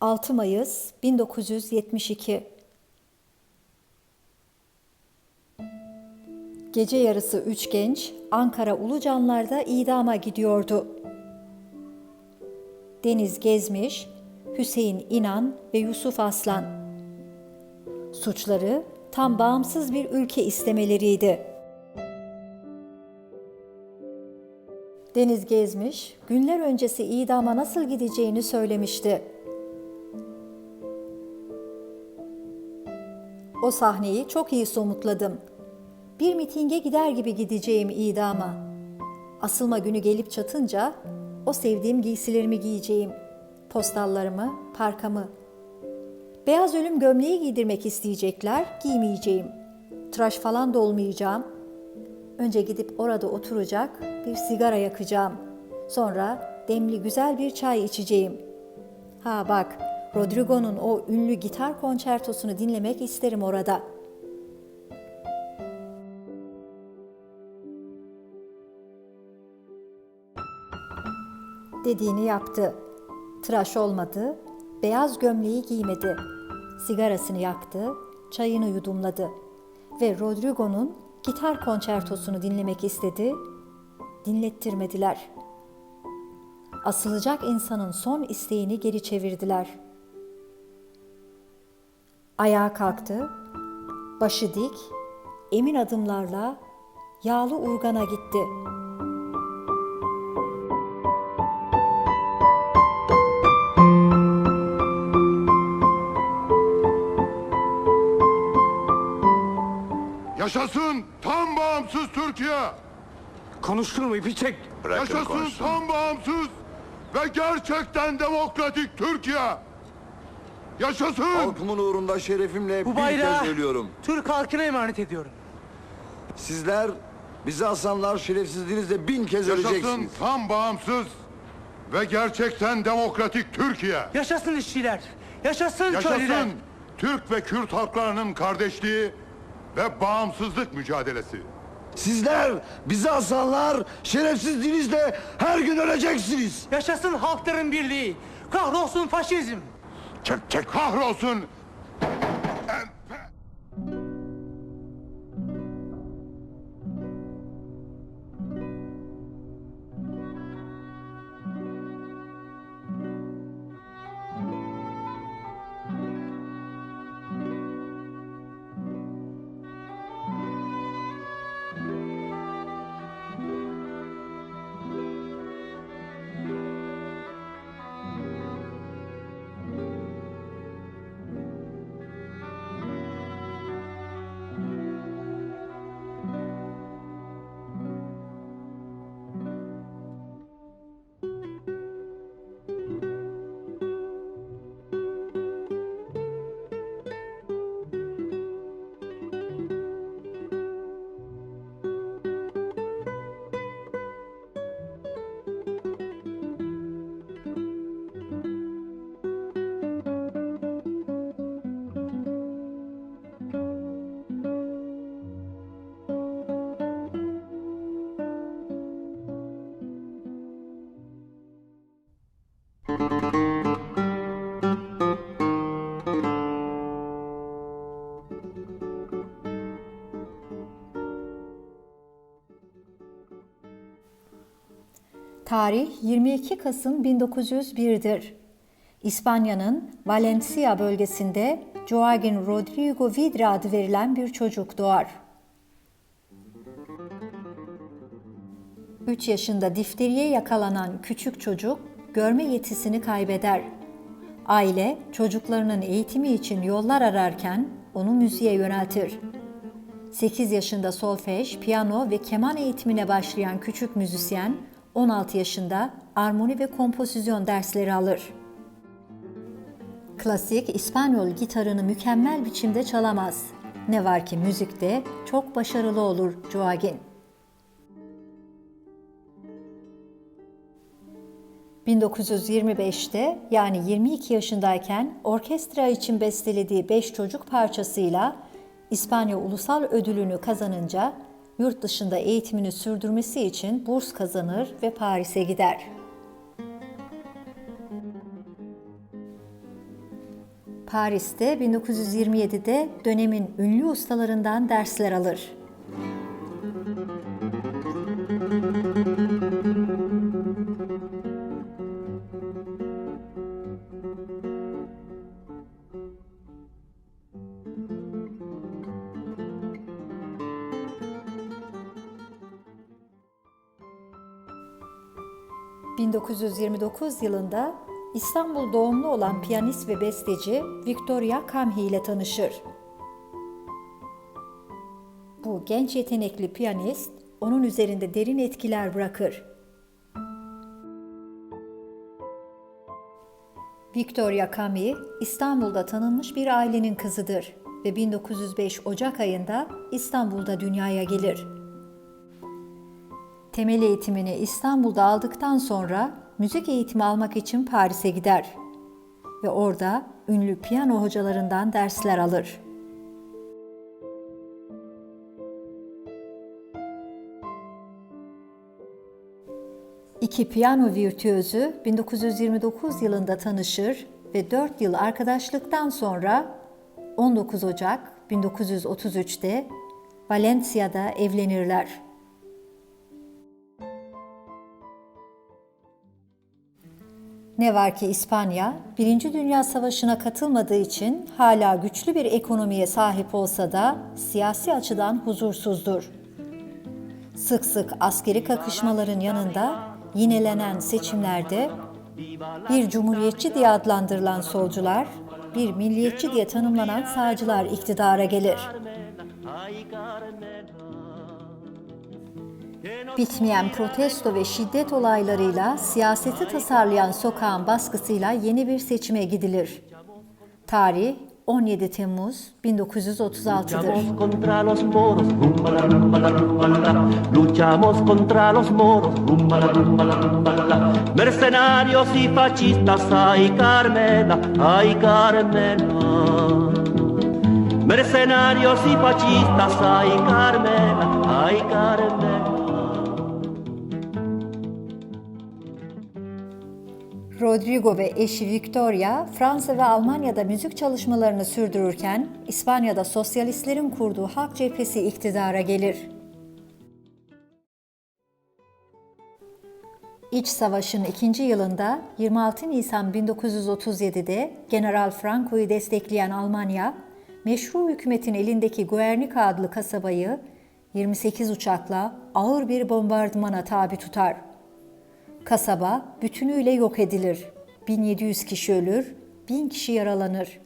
6 Mayıs 1972 Gece yarısı üç genç Ankara Ulucanlar'da idama gidiyordu. Deniz Gezmiş, Hüseyin İnan ve Yusuf Aslan. Suçları tam bağımsız bir ülke istemeleriydi. Deniz Gezmiş, günler öncesi idama nasıl gideceğini söylemişti. O sahneyi çok iyi somutladım. Bir mitinge gider gibi gideceğim idama. Asılma günü gelip çatınca o sevdiğim giysilerimi giyeceğim. Postallarımı, parkamı. Beyaz ölüm gömleği giydirmek isteyecekler, giymeyeceğim. Tıraş falan da olmayacağım. Önce gidip orada oturacak, bir sigara yakacağım. Sonra demli güzel bir çay içeceğim. Ha bak, Rodrigo'nun o ünlü gitar konçertosunu dinlemek isterim orada. Dediğini yaptı. Tıraş olmadı, beyaz gömleği giymedi. Sigarasını yaktı, çayını yudumladı ve Rodrigo'nun gitar konçertosunu dinlemek istedi. Dinlettirmediler. Asılacak insanın son isteğini geri çevirdiler. Ayağa kalktı, başı dik, emin adımlarla yağlı urgana gitti. Yaşasın tam bağımsız Türkiye. Konuşturmayı bir çek. Bırakın Yaşasın konuşsun. tam bağımsız ve gerçekten demokratik Türkiye. Yaşasın. Halkımın uğrunda şerefimle Bu bir bayrağı kez ölüyorum. Türk halkına emanet ediyorum. Sizler bizi asanlar şerefsizliğinizle bin kez Yaşasın öleceksiniz. tam bağımsız ve gerçekten demokratik Türkiye. Yaşasın işçiler. Yaşasın, köylüler. Yaşasın Türk ve Kürt halklarının kardeşliği ve bağımsızlık mücadelesi. Sizler bizi asanlar şerefsizliğinizle her gün öleceksiniz. Yaşasın halkların birliği. Kahrolsun faşizm. Çek çek kahrolsun. Tarih 22 Kasım 1901'dir. İspanya'nın Valencia bölgesinde Joaquin Rodrigo Vidra adı verilen bir çocuk doğar. 3 yaşında difteriye yakalanan küçük çocuk görme yetisini kaybeder. Aile çocuklarının eğitimi için yollar ararken onu müziğe yöneltir. 8 yaşında solfej, piyano ve keman eğitimine başlayan küçük müzisyen 16 yaşında armoni ve kompozisyon dersleri alır. Klasik İspanyol gitarını mükemmel biçimde çalamaz. Ne var ki müzikte çok başarılı olur Joaquin. 1925'te yani 22 yaşındayken orkestra için bestelediği 5 çocuk parçasıyla İspanya Ulusal Ödülünü kazanınca yurt dışında eğitimini sürdürmesi için burs kazanır ve Paris'e gider. Paris'te 1927'de dönemin ünlü ustalarından dersler alır. ...1929 yılında İstanbul doğumlu olan piyanist ve besteci Victoria Kamhi ile tanışır. Bu genç yetenekli piyanist onun üzerinde derin etkiler bırakır. Victoria Kamhi İstanbul'da tanınmış bir ailenin kızıdır ve 1905 Ocak ayında İstanbul'da dünyaya gelir. Temel eğitimini İstanbul'da aldıktan sonra müzik eğitimi almak için Paris'e gider ve orada ünlü piyano hocalarından dersler alır. İki piyano virtüözü 1929 yılında tanışır ve 4 yıl arkadaşlıktan sonra 19 Ocak 1933'te Valencia'da evlenirler. Ne var ki İspanya, Birinci Dünya Savaşı'na katılmadığı için hala güçlü bir ekonomiye sahip olsa da siyasi açıdan huzursuzdur. Sık sık askeri kakışmaların yanında yinelenen seçimlerde bir cumhuriyetçi diye adlandırılan solcular, bir milliyetçi diye tanımlanan sağcılar iktidara gelir. Bitmeyen protesto ve şiddet olaylarıyla siyaseti tasarlayan sokağın baskısıyla yeni bir seçime gidilir. Tarih 17 Temmuz 1936'dır. Luchamos contra los moros, rumba la rumba la rumba la. Luchamos contra los moros, rumba la rumba la rumba la. Mercenarios y fascistas, ay Carmela, ay Carmela. Mercenarios y fascistas, ay Carmela, ay Carmela. Rodrigo ve eşi Victoria, Fransa ve Almanya'da müzik çalışmalarını sürdürürken, İspanya'da sosyalistlerin kurduğu Halk Cephesi iktidara gelir. İç Savaş'ın ikinci yılında 26 Nisan 1937'de General Franco'yu destekleyen Almanya, meşru hükümetin elindeki Guernica adlı kasabayı 28 uçakla ağır bir bombardımana tabi tutar. Kasaba bütünüyle yok edilir. 1700 kişi ölür, 1000 kişi yaralanır.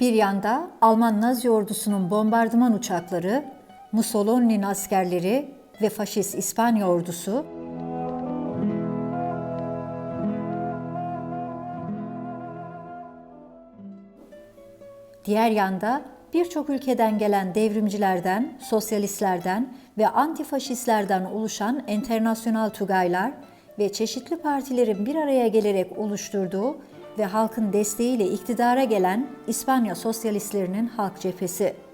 Bir yanda Alman Nazi ordusunun bombardıman uçakları, Mussolini'nin askerleri ve faşist İspanya ordusu. Diğer yanda birçok ülkeden gelen devrimcilerden, sosyalistlerden ve antifaşistlerden oluşan enternasyonal tugaylar ve çeşitli partilerin bir araya gelerek oluşturduğu ve halkın desteğiyle iktidara gelen İspanya sosyalistlerinin halk cephesi.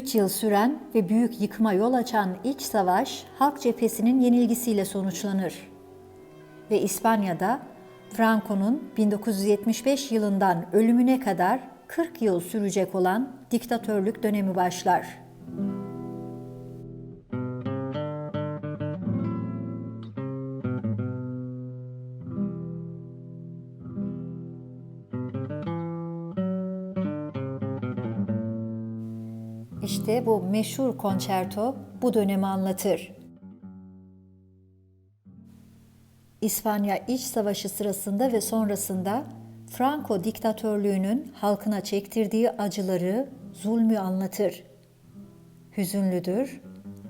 Üç yıl süren ve büyük yıkıma yol açan iç savaş halk cephesinin yenilgisiyle sonuçlanır. Ve İspanya'da Franco'nun 1975 yılından ölümüne kadar 40 yıl sürecek olan diktatörlük dönemi başlar. İşte bu meşhur konçerto bu dönemi anlatır. İspanya İç Savaşı sırasında ve sonrasında Franco diktatörlüğünün halkına çektirdiği acıları, zulmü anlatır. Hüzünlüdür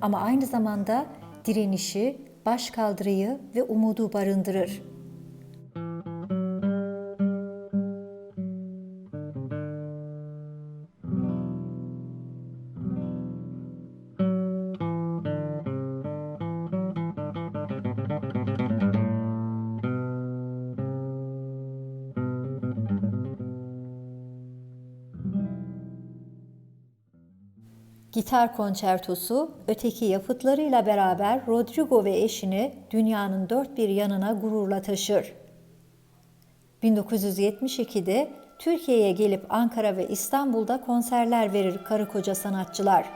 ama aynı zamanda direnişi, başkaldırıyı ve umudu barındırır. Gitar konçertosu öteki yapıtlarıyla beraber Rodrigo ve eşini dünyanın dört bir yanına gururla taşır. 1972'de Türkiye'ye gelip Ankara ve İstanbul'da konserler verir karı koca sanatçılar.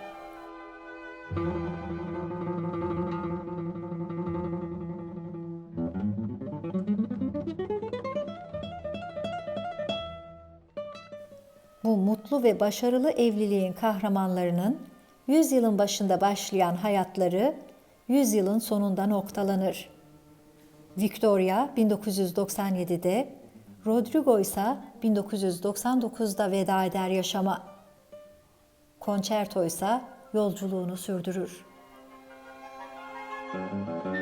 Mutlu ve başarılı evliliğin kahramanlarının yüzyılın başında başlayan hayatları yüzyılın sonunda noktalanır. Victoria 1997'de, Rodrigo ise 1999'da veda eder yaşama. Concerto ise yolculuğunu sürdürür. Thank